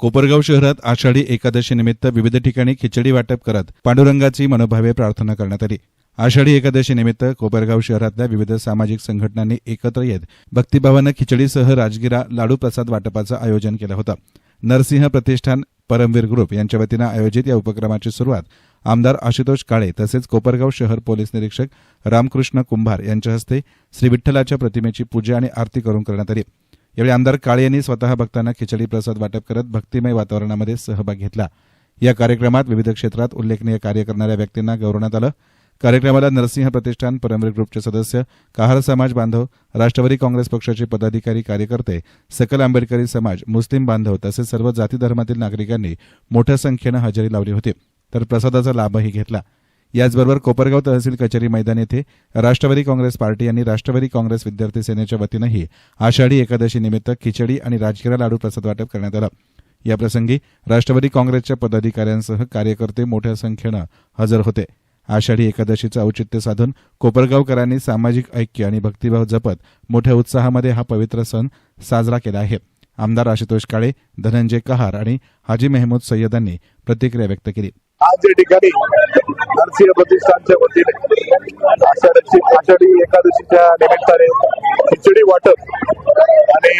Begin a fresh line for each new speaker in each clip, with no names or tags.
कोपरगाव शहरात आषाढी एकादशीनिमित्त विविध ठिकाणी खिचडी वाटप करत पांडुरंगाची मनोभावे प्रार्थना करण्यात आली. आषाढी एकादशीनिमित्त कोपरगाव शहरातल्या विविध सामाजिक संघटनांनी एकत्र येत भक्तिभावानं खिचडीसह राजगिरा लाडू प्रसाद वाटपाचं आयोजन केलं होतं. नरसिंह प्रतिष्ठान परमवीर ग्रुप यांच्या वतीनं आयोजित या उपक्रमाची सुरुवात आमदार आशुतोष काळे तसेच कोपरगाव शहर पोलीस निरीक्षक रामकृष्ण कुंभार यांच्या हस्ते श्री विठ्ठलाच्या प्रतिमेची पूजा आणि आरती करून करण्यात आली. यावेळी आमदार काळे यांनी स्वतः भक्तांना खिचडी प्रसाद वाटप करत भक्तिमय वातावरणामध्ये सहभाग घेतला. या कार्यक्रमात विविध क्षेत्रात उल्लेखनीय कार्य करणाऱ्या व्यक्तींना गौरवण्यात आलं. कार्यक्रमाला नरसिंह प्रतिष्ठान परमवीर ग्रुपचे सदस्य कहार समाज बांधव राष्ट्रवादी काँग्रेस पक्षाचे पदाधिकारी कार्यकर्ते सकल आंबेडकरी समाज मुस्लिम बांधव तसेच सर्व जाती धर्मातील नागरिकांनी मोठ्या संख्येनं हजेरी लावली होती. तर प्रसादाचा लाभही घेतला. याचबरोबर कोपरगाव तहसील कचेरी मैदान येथे राष्ट्रवादी काँग्रेस पार्टी आणि राष्ट्रवादी काँग्रेस विद्यार्थी सेनेच्या वतीनंही आषाढी एकादशी निमित्त खिचडी आणि राजगिरा लाडू प्रसाद वाटप करण्यात आलं. याप्रसंगी राष्ट्रवादी काँग्रेसच्या पदाधिकाऱ्यांसह कार्यकर्ते मोठ्या संख्येनं हजर होते. आषाढी एकादशीचं औचित्य साधून कोपरगावकरांनी सामाजिक ऐक्य आणि भक्तिभाव जपत मोठ्या उत्साहामध्ये हा पवित्र सण साजरा केला आहे. आमदार आशुतोष काळे धनंजय कहार आणि हाजी मेहमूद सय्यदांनी प्रतिक्रिया व्यक्त केली.
आज या ठिकाणी नरसिंह प्रतिष्ठानच्या वतीने आषाढी आषाढी एकादशीच्या निमित्ताने खिचडी वाटप आणि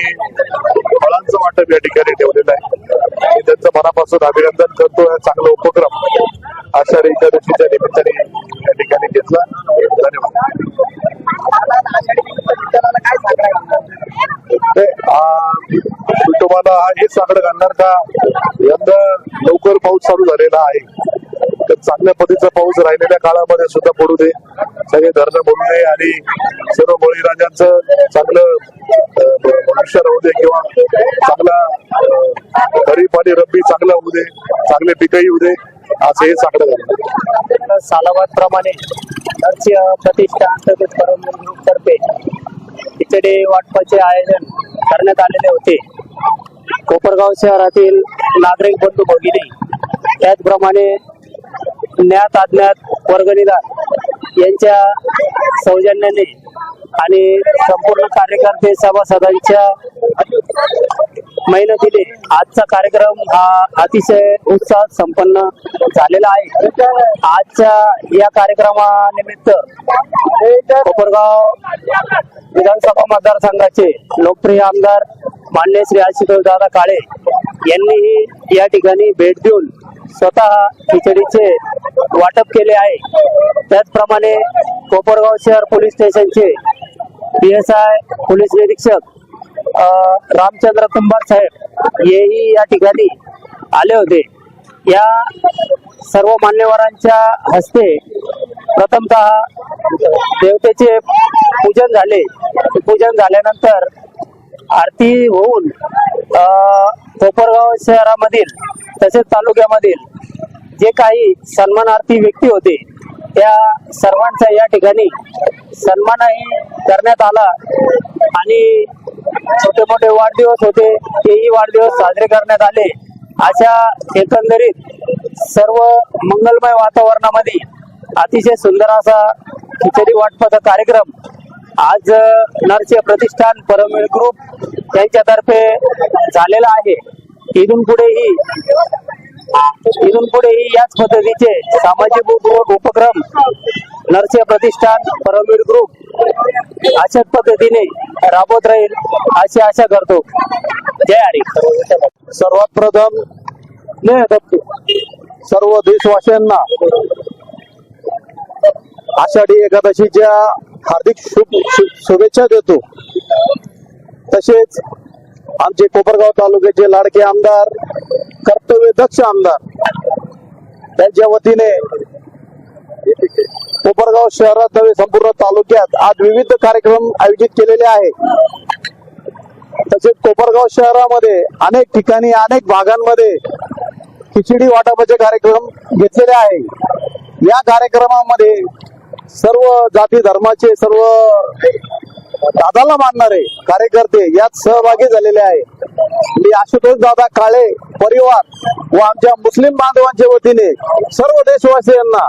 फळांचं वाटप या ठिकाणी ठेवलेलं आहे. मी त्यांचं मनापासून अभिनंदन करतो. हा चांगला उपक्रम आषाढी एकादशीच्या निमित्ताने या ठिकाणी घेतला. धन्यवाद. मी तुम्हाला हेच सांगणं घालणार का? यंदा लवकर पाऊस चालू झालेला आहे. चांगल्या पद्धतीचा पाऊस राहिलेल्या काळामध्ये सुद्धा पडू दे. सगळे धरणं बोलू दे आणि सर्व बळीराजांचं चांगलं भविष्य राहू दे किंवा चांगला खरीप आणि रब्बी चांगला होऊ दे चांगले पिकही होऊ दे असं हे सांगणं घालणार
सालाबाद प्रमाणे प्रतिष्ठा अंतर्गत तसेच तर्फे खिचडी वाटपाचे आयोजन करण्यात आलेले होते. कोपरगाव शहरातील नागरिक बंधू भगिनी त्याचप्रमाणे ज्ञात अज्ञात वर्गणीदार यांच्या सौजन्याने आणि संपूर्ण कार्यकर्ते सभासदांच्या मेहनतीने आजचा कार्यक्रम हा अतिशय उत्साहात संपन्न झालेला आहे. आजच्या या कार्यक्रमानिमित्त कोपरगाव विधानसभा मतदारसंघाचे लोकप्रिय आमदार मान्य श्री आशुतोष दादा काळे यांनीही या ठिकाणी भेट देऊन स्वतः खिचडीचे वाटप केले आहे. त्याचप्रमाणे कोपरगाव शहर पोलीस स्टेशनचे पी एस आय पोलीस निरीक्षक रामचंद्र कुंभार साहेब हेही या ठिकाणी आले होते. या सर्व मान्यवरांच्या हस्ते प्रथमतः देवतेचे पूजन झाले. पूजन झाल्यानंतर आरती होऊन कोपरगाव शहरामधील तसेच तालुक्यामधील जे काही सन्मानार्थी व्यक्ती होते त्या सर्वांचा या ठिकाणी सन्मानही करण्यात आला. आणि छोटे मोठे वाढदिवस होते तेही वाढदिवस साजरे करण्यात आले. अशा एकंदरीत सर्व मंगलमय वातावरणामध्ये अतिशय सुंदर असा खिचडी वाटपाचा कार्यक्रम आज नरचे नरसिंह प्रतिष्ठान परमवीर ग्रुप यांच्यातर्फे झालेला आहे. इथून पुढेही इथून पुढेही याच पद्धतीचे सामाजिक उप- उपक्रम नरसिंह प्रतिष्ठान परमवीर ग्रुप अशाच पद्धतीने राबवत राहील अशी आशा करतो. जय हरी.
सर्वात प्रथम सर्व देशवासियांना आषाढी एकादशीच्या हार्दिक शुभ शुभेच्छा देतो. तसेच आमचे कोपरगाव तालुक्याचे लाडके आमदार कर्तव्य दक्ष आमदार त्यांच्या वतीने कोपरगाव शहरात नव्हे संपूर्ण तालुक्यात आज विविध कार्यक्रम आयोजित केलेले आहेत. तसेच कोपरगाव शहरामध्ये अनेक ठिकाणी अनेक भागांमध्ये खिचडी वाटपाचे कार्यक्रम घेतलेले आहे या कार्यक्रमामध्ये सर्व जाती धर्माचे सर्व दादाला मानणारे कार्यकर्ते यात सहभागी झालेले आहे. मी आशुतोष दादा काळे परिवार व आमच्या मुस्लिम बांधवांच्या वतीने सर्व देशवासियांना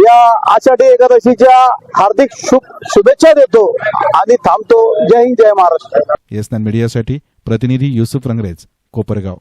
या आषाढी एकादशीच्या हार्दिक शुभ शुभेच्छा देतो आणि थांबतो. जय हिंद जय महाराष्ट्र.
एस मीडियासाठी प्रतिनिधी युसुफ रंगरेज कोपरगाव.